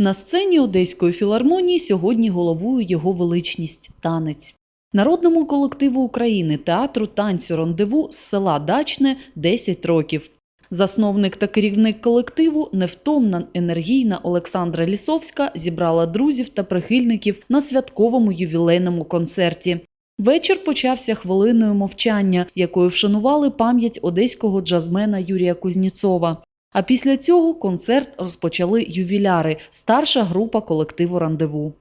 На сцені Одеської філармонії сьогодні головує його величність танець. Народному колективу України театру танцю Рондеву з села Дачне 10 років. Засновник та керівник колективу, невтомна енергійна Олександра Лісовська, зібрала друзів та прихильників на святковому ювілейному концерті. Вечір почався хвилиною мовчання, якою вшанували пам'ять одеського джазмена Юрія Кузніцова. А після цього концерт розпочали ювіляри, старша група колективу Рандеву.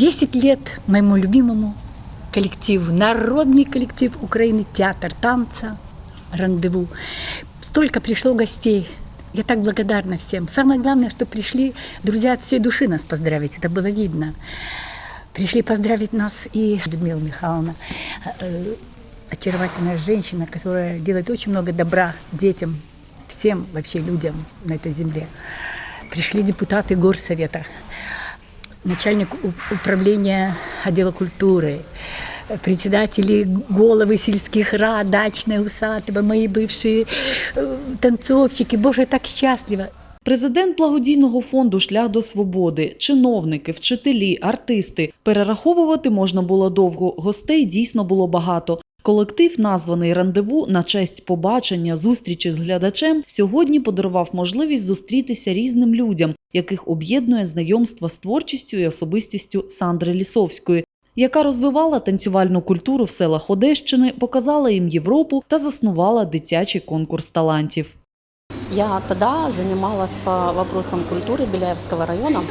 Десять лет моему любимому коллективу, народный коллектив Украины, театр танца, рандеву. Столько пришло гостей. Я так благодарна всем. Самое главное, что пришли друзья от всей души нас поздравить. Это было видно. Пришли поздравить нас и Людмила Михайловна, э, очаровательная женщина, которая делает очень много добра детям, всем вообще людям на этой земле. Пришли депутаты горсовета, начальник у- управления отдела культуры, председатели головы сельских рад, дачные усадьбы, мои бывшие э, танцовщики. Боже, я так счастлива. Президент благодійного фонду Шлях до свободи, чиновники, вчителі, артисти. Перераховувати можна було довго. Гостей дійсно було багато. Колектив, названий рандеву на честь побачення, зустрічі з глядачем, сьогодні подарував можливість зустрітися різним людям, яких об'єднує знайомство з творчістю і особистістю Сандри Лісовської, яка розвивала танцювальну культуру в селах Одещини, показала їм Європу та заснувала дитячий конкурс талантів. Я тогда занималась по вопросам культуры Беляевского района.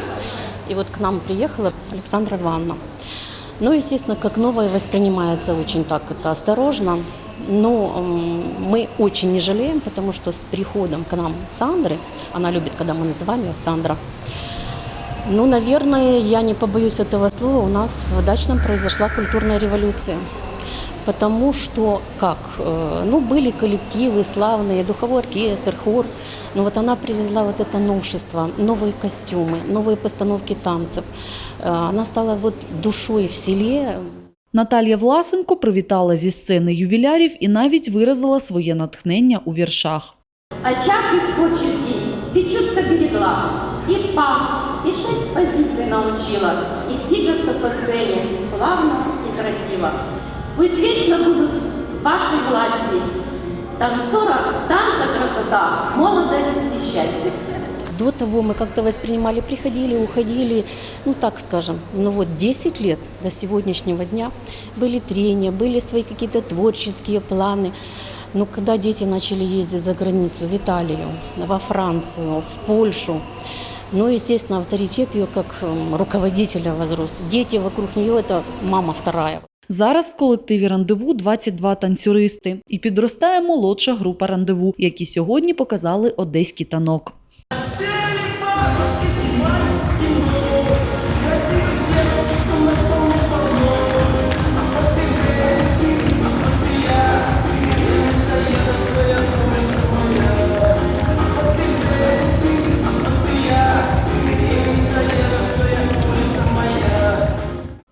И вот к нам приехала Александра Ивановна. Ну, естественно, как новое воспринимается очень так это осторожно. Но м, мы очень не жалеем, потому что с приходом к нам Сандры, она любит, когда мы называем ее Сандра, ну, наверное, я не побоюсь этого слова, у нас в Дачном произошла культурная революция. Потому что, как, э, ну, были коллективы славные, духовой оркестр, хор, но вот она привезла вот это новшество, новые костюмы, новые постановки танцев. Э, Она стала вот душой в селе, Наталія Власенко привітала зі сцени ювілярів і навіть виразила своє натхнення у віршах. Очаг их творческий ты чутко берегла, и пам, и шесть позиций научила, и двигаться по сцене плавно и красиво. Пусть вечно будут в вашей власти танцора, танца красота, молодость и счастье. До того мы как-то воспринимали, приходили, уходили, ну так скажем, ну вот 10 лет до сегодняшнего дня были трения, были свои какие-то творческие планы. Но когда дети начали ездить за границу, в Италию, во Францию, в Польшу, ну, естественно, авторитет ее как эм, руководителя возрос. Дети вокруг нее – это мама вторая. Зараз в колективі рандеву 22 танцюристи і підростає молодша група рандеву, які сьогодні показали одеський танок.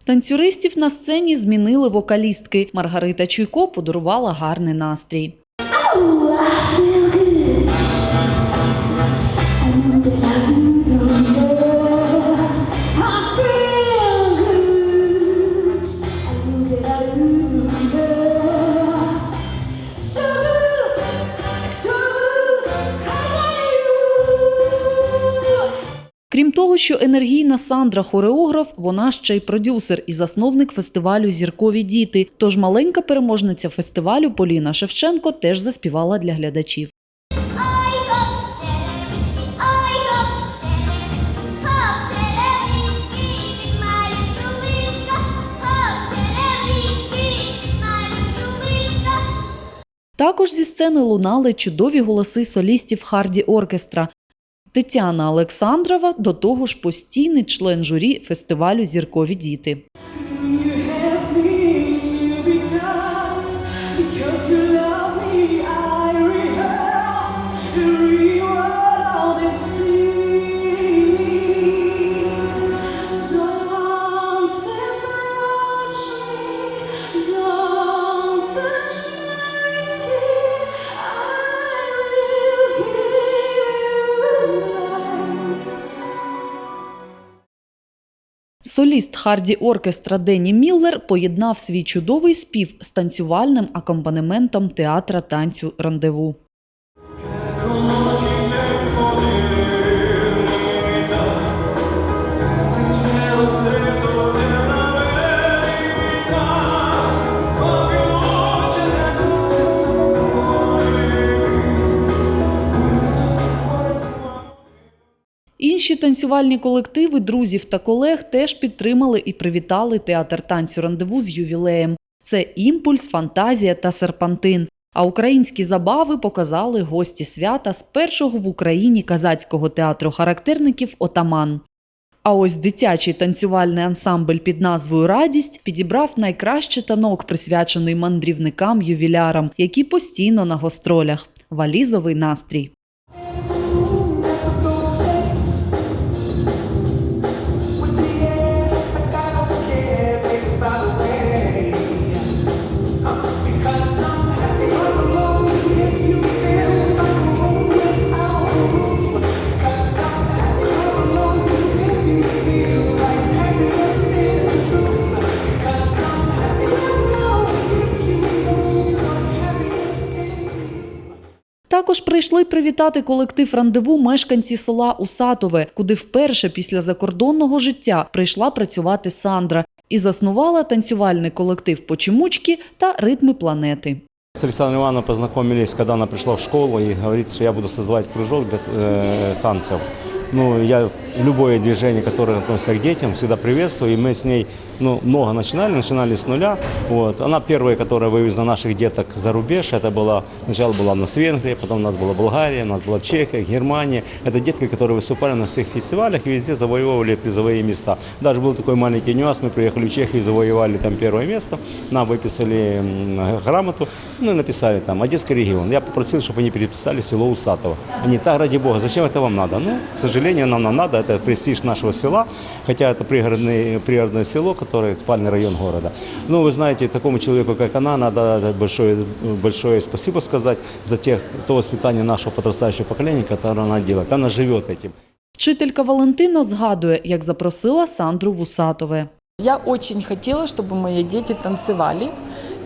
Танцюристів на сцені змінили вокалістки. Маргарита Чуйко подарувала гарний настрій. Того, що енергійна Сандра хореограф, вона ще й продюсер і засновник фестивалю Зіркові діти. Тож маленька переможниця фестивалю Поліна Шевченко теж заспівала для глядачів. Також зі сцени лунали чудові голоси солістів Харді Оркестра. Тетяна Олександрова до того ж постійний член журі фестивалю Зіркові діти. Соліст Харді оркестра Дені Міллер поєднав свій чудовий спів з танцювальним акомпанементом театра танцю рандеву. Інші танцювальні колективи друзів та колег теж підтримали і привітали театр танцю рандеву з ювілеєм. Це імпульс, фантазія та серпантин. А українські забави показали гості свята з першого в Україні казацького театру характерників Отаман. А ось дитячий танцювальний ансамбль під назвою Радість підібрав найкращий танок, присвячений мандрівникам-ювілярам, які постійно на гостролях. Валізовий настрій. Також прийшли привітати колектив рандеву мешканці села Усатове, куди вперше після закордонного життя прийшла працювати Сандра і заснувала танцювальний колектив Почемучки та ритми планети. С Александром Ивановной познакомились, когда она пришла в школу и говорит, что я буду создавать кружок для э, танцев. Ну, я любое движение, которое относится к детям, всегда приветствую. И мы с ней ну, много начинали, начинали с нуля. Вот. Она первая, которая вывезла наших деток за рубеж. Это была, сначала была у нас Венгрия, потом у нас была Болгария, у нас была Чехия, Германия. Это детки, которые выступали на всех фестивалях и везде завоевывали призовые места. Даже был такой маленький нюанс, мы приехали в Чехию, завоевали там первое место. Нам выписали грамоту, ну и написали там Одесский регион. Я попросил, чтобы они переписали село Усатово. Они, так, ради бога, зачем это вам надо? Ну, к сожалению, нам, нам надо, это престиж нашего села, хотя это пригородное, пригородное село, которое спальный район города. Ну, вы знаете, такому человеку, как она, надо большое, большое спасибо сказать за тех, то воспитание нашего подрастающего поколения, которое она делает. Она живет этим. Вчителька Валентина згадує, як запросила Сандру в Усатове. Я очень хотела, чтобы мои дети танцевали.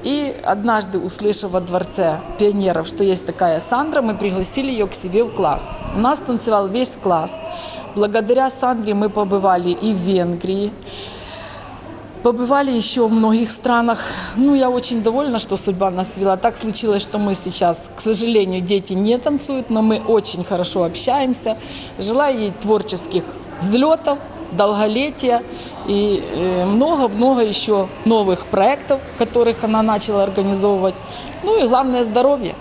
И однажды, услышав во дворце пионеров, что есть такая Сандра, мы пригласили ее к себе в класс. У нас танцевал весь класс. Благодаря Сандре мы побывали и в Венгрии, побывали еще в многих странах. Ну, я очень довольна, что судьба нас свела. Так случилось, что мы сейчас, к сожалению, дети не танцуют, но мы очень хорошо общаемся. Желаю ей творческих взлетов, долголетия и э, много-много еще новых проектов, которых она начала организовывать. Ну и главное здоровье.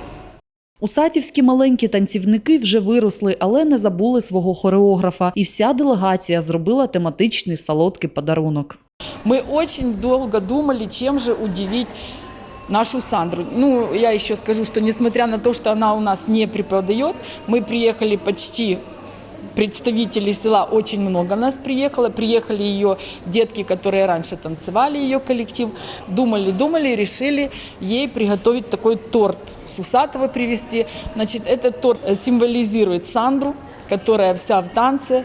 Усатівські маленькі танцівники вже виросли, але не забули свого хореографа, і вся делегація зробила тематичний солодкий подарунок. Мы очень долго думали, чем же удивить нашу Сандру. Ну, я еще скажу, что несмотря на то, что она у нас не преподает, мы приехали почти представителей села очень много нас приехало. Приехали ее детки, которые раньше танцевали, ее коллектив. Думали, думали, решили ей приготовить такой торт с Усатого привезти. Значит, этот торт символизирует Сандру, которая вся в танце.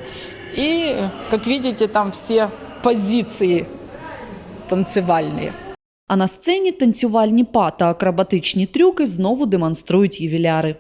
И, как видите, там все позиции танцевальные. А на сцені танцювальні па та акробатичні трюки знову демонструють ювіляри.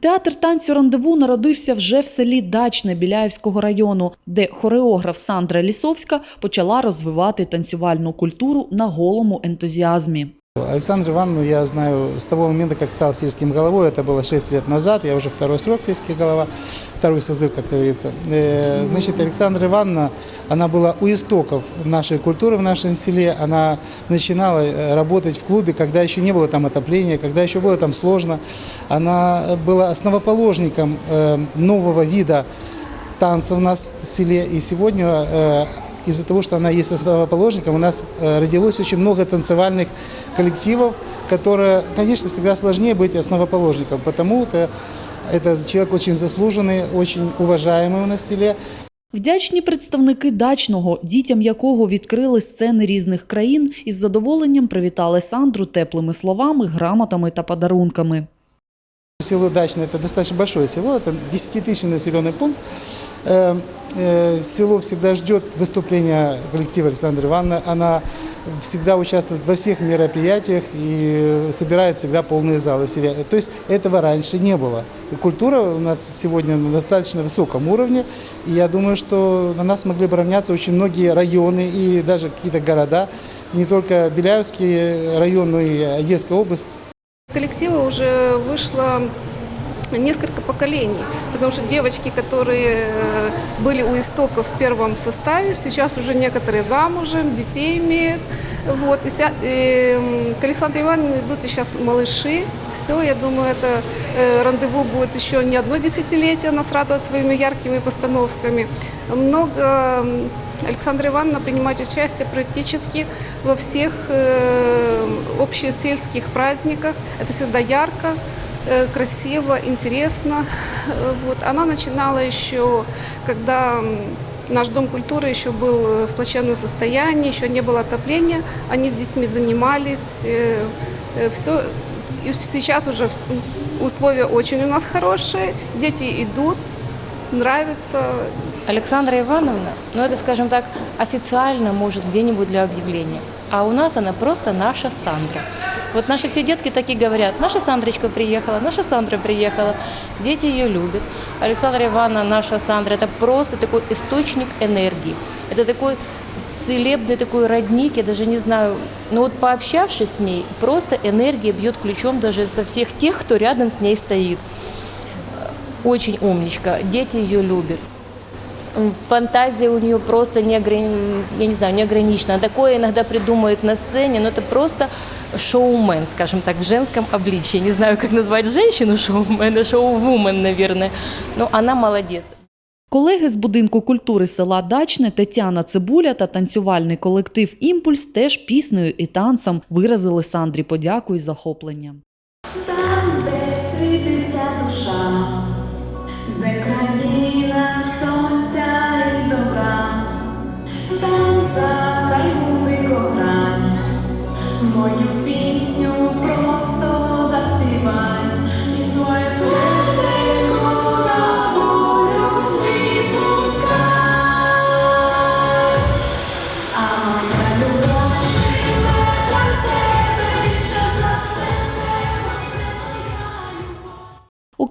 Театр танцю рандеву народився вже в селі Дачне Біляївського району, де хореограф Сандра Лісовська почала розвивати танцювальну культуру на голому ентузіазмі. Александру Ивановну я знаю с того момента, как стал сельским головой, это было 6 лет назад, я уже второй срок сельский голова, второй созыв, как говорится. Э, Значит, Александра Ивановна, она была у истоков нашей культуры в нашем селе, она начинала э, работать в клубе, когда еще не было там отопления, когда еще было там сложно. Она была основоположником э, нового вида танца у нас в селе. И сегодня э, из-за того, что она есть основоположником, у нас э, родилось очень много танцевальных коллективов, которые, конечно, всегда сложнее быть основоположником, потому что это человек очень заслуженный, очень уважаемый у нас в селе. Вдячні представники дачного, дітям якого відкрили сцени різних країн, із задоволенням привітали Сандру теплими словами, грамотами та подарунками. Село Дачное – это достаточно большое село, это 10-тысячный населенный пункт. Э, э, Село всегда ждет выступления коллектива Александры Ивановны. Она всегда участвует во всех мероприятиях и собирает всегда полные залы. То есть этого раньше не было. И культура у нас сегодня на достаточно высоком уровне. И я думаю, что на нас могли бы равняться очень многие районы и даже какие-то города. Не только Беляевский район, но и Одесская область. Коллектива уже вышло несколько поколений, потому что девочки, которые э, были у истоков в первом составе, сейчас уже некоторые замужем, детей имеют. Вот, и ся- и, м, к Александре Ивановне идут и сейчас малыши. Все, я думаю, это э, рандеву будет еще не одно десятилетие нас радовать своими яркими постановками. Много м, Александра Ивановна принимать участие практически во всех э, общесельских праздниках. Это всегда ярко, э, красиво, интересно. Э, Вот. Она начинала еще, когда м, наш дом культуры еще был э, в плачевном состоянии, еще не было отопления. Они с детьми занимались. Все. И сейчас уже вс- условия очень у нас хорошие. Дети идут, нравится. Александра Ивановна, ну это, скажем так, официально может где-нибудь для объявления. А у нас она просто наша Сандра. Вот наши все детки такие говорят, наша Сандрочка приехала, наша Сандра приехала. Дети ее любят. Александра Ивановна, наша Сандра, это просто такой источник энергии. Это такой целебный такой родник, я даже не знаю, но вот пообщавшись с ней, просто энергия бьет ключом даже со всех тех, кто рядом с ней стоит. Очень умничка, дети ее любят. Фантазия у нее просто не я не знаю, неограничена. Она Такое иногда придумает на сцене, но это просто шоумен, скажем так, в женском обличии. Не знаю, как назвать женщину шоумена, шоу-вумен, наверное. Но она молодец. Колеги з будинку культури села Дачне Тетяна Цибуля та танцювальний колектив Імпульс теж піснею і танцем виразили Сандрі подяку і захоплення.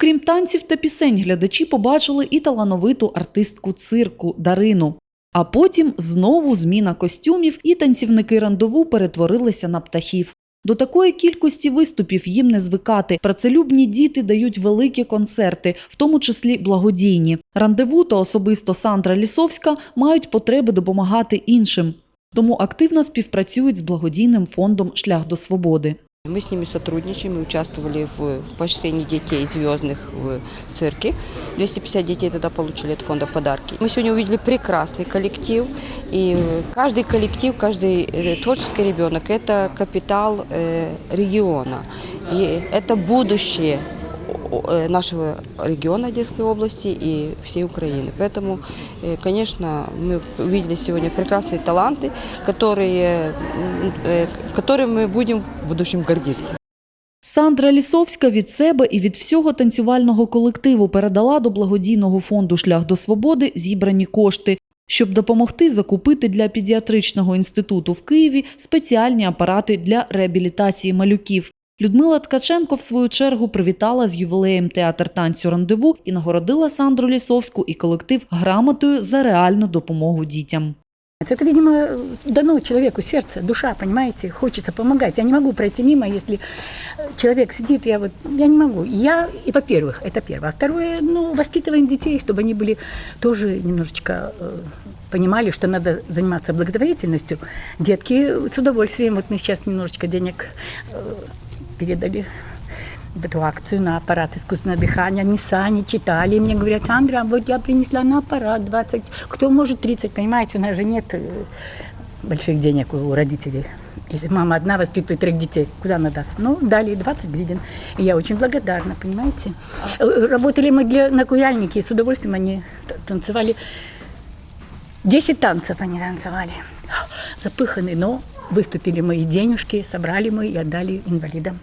Окрім танців та пісень, глядачі побачили і талановиту артистку цирку Дарину. А потім знову зміна костюмів, і танцівники рандову перетворилися на птахів. До такої кількості виступів їм не звикати. Працелюбні діти дають великі концерти, в тому числі благодійні. Рандеву та особисто Сандра Лісовська мають потреби допомагати іншим. Тому активно співпрацюють з благодійним фондом Шлях до свободи. Мы с ними сотрудничаем, мы участвовали в поощрении детей звездных в цирке. 250 детей тогда получили от фонда подарки. Мы сегодня увидели прекрасный коллектив. И каждый коллектив, каждый э, творческий ребенок – это капитал э, региона. И это будущее о- э, нашего региона Одесской области и всей Украины. Поэтому, э, конечно, мы увидели сегодня прекрасные таланты, которые, м, э, которыми мы будем в будущем гордиться. Сандра Лісовська від себе і від всього танцювального колективу передала до благодійного фонду Шлях до свободи зібрані кошти, щоб допомогти закупити для педіатричного інституту в Києві спеціальні апарати для реабілітації малюків. Людмила Ткаченко, в свою чергу, привітала з ювілеєм театр танцю рандеву і нагородила Сандру Лісовську і колектив грамотою за реальну допомогу дітям. Это, видимо, дано человеку сердце, душа, понимаете, хочется помогать. Я не могу пройти мимо, если человек сидит, я вот, я не могу. Я, и во-первых, это первое. А второе, ну, воспитываем детей, чтобы они были тоже немножечко э, понимали, что надо заниматься благотворительностью. Детки с удовольствием, вот мы сейчас немножечко денег э, передали эту акцию на аппарат искусственного дыхания. Они сами читали, и мне говорят, Андра, вот я принесла на аппарат 20, кто может 30, понимаете, у нас же нет э, больших денег у родителей. Если мама одна воспитывает трех детей, куда она даст? Ну, дали 20 гривен. И я очень благодарна, понимаете. Э, Работали мы для, на куяльнике, и с удовольствием они танцевали. 10 танцев они танцевали. Запыханные, но выступили мы и денежки, собрали мы и отдали инвалидам.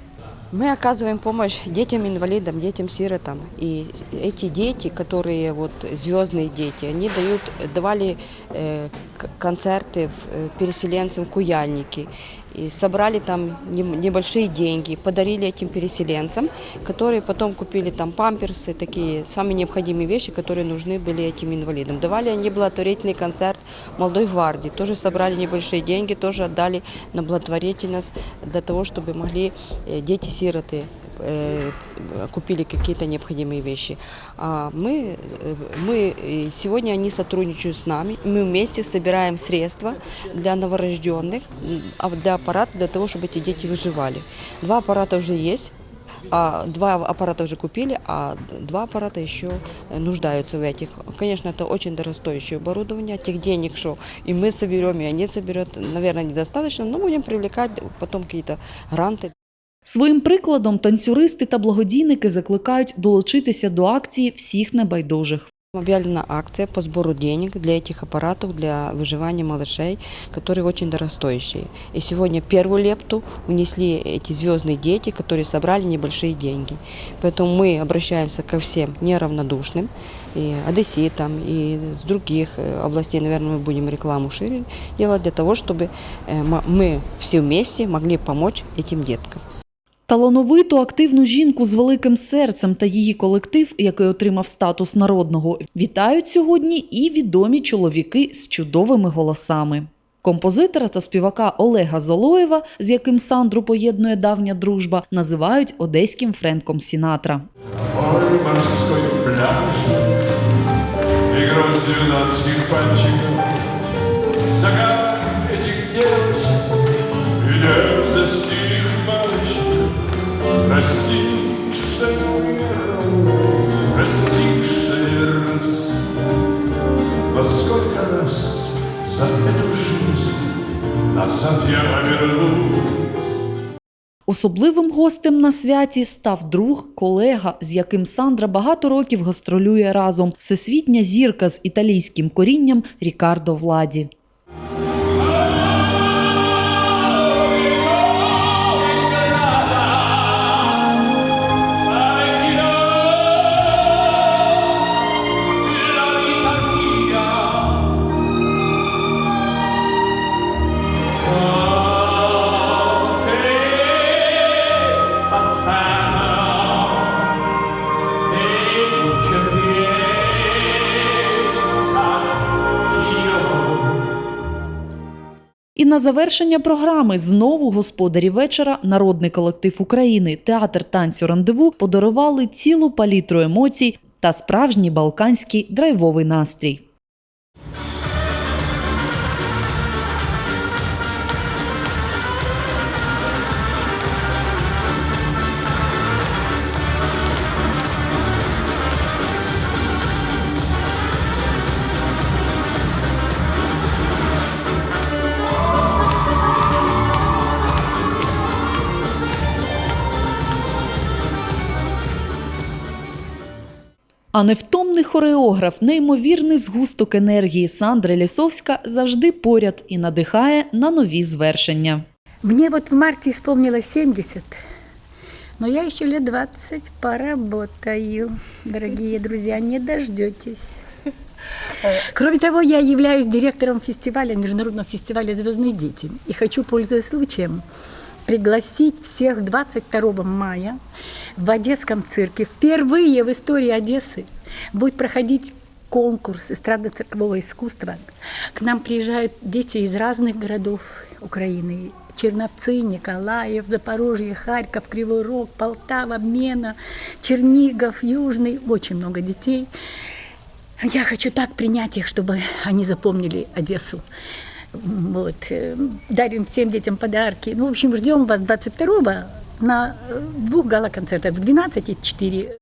Мы оказываем помощь детям-инвалидам, детям-сиротам. И эти дети, которые вот звездные дети, они дают, давали э, к- концерты в, э, переселенцам Куяльники. И собрали там нем- небольшие деньги, подарили этим переселенцам, которые потом купили там памперсы, такие самые необходимые вещи, которые нужны были этим инвалидам. Давали они благотворительный концерт молодой гвардии, тоже собрали небольшие деньги, тоже отдали на благотворительность для того, чтобы могли э, дети-сироты э, купили какие-то необходимые вещи. А мы, э, мы э, сегодня они сотрудничают с нами. Мы вместе собираем средства для новорожденных, м, а для аппарата для того, чтобы эти дети выживали. Два аппарата уже есть. А два аппарата уже купили, а два аппарата еще э, нуждаются в этих. Конечно, это очень дорогостоящее оборудование. Тех денег, что и мы соберем, и они соберут, наверное, недостаточно, но будем привлекать потом какие-то гранты. Своїм прикладом танцюристи та благодійники закликають долучитися до акції всіх небайдужих. Объявлена акция по сбору денег для этих аппаратов для выживания малышей, которые очень дорогостоящие. И сегодня первую лепту унесли эти звездные дети, которые собрали небольшие деньги. Поэтому мы обращаемся ко всем неравнодушным, и одесситам, и с других э, областей, наверное, мы будем рекламу шире делать для того, чтобы э, м- мы все вместе могли помочь этим деткам. Талановиту активну жінку з великим серцем та її колектив, який отримав статус народного, вітають сьогодні і відомі чоловіки з чудовими голосами. Композитора та співака Олега Золоєва, з яким Сандру поєднує давня дружба, називають одеським Френком Сінатра. Ой, морской пляж, игрой двенадцатых пальчиков, Особливим гостем на святі став друг, колега, з яким Сандра багато років гастролює разом, всесвітня зірка з італійським корінням Рікардо Владі. На завершення програми знову господарі вечора, народний колектив України, театр танцю рандеву подарували цілу палітру емоцій та справжній балканський драйвовий настрій. А невтомний хореограф, неймовірний згусток енергії Сандра Лісовська завжди поряд і надихає на нові звершення. Мне вот в марте исполнилось 70, но я еще лет 20 поработаю, дорогие друзья, не дождетесь. Кроме того, я являюсь директором фестиваля, международного фестиваля «Звездные дети». И хочу, пользуясь случаем, пригласить всех 22 мая в Одесском цирке. Впервые в истории Одессы будет проходить конкурс эстрадно-циркового искусства. К нам приезжают дети из разных городов Украины. Черновцы, Николаев, Запорожье, Харьков, Кривой Рог, Полтава, Мена, Чернигов, Южный. Очень много детей. Я хочу так принять их, чтобы они запомнили Одессу. Вот. э, Дарим всем детям подарки. Ну, в общем, ждем вас 22-го на э, двух гала-концертах в 12 и 4.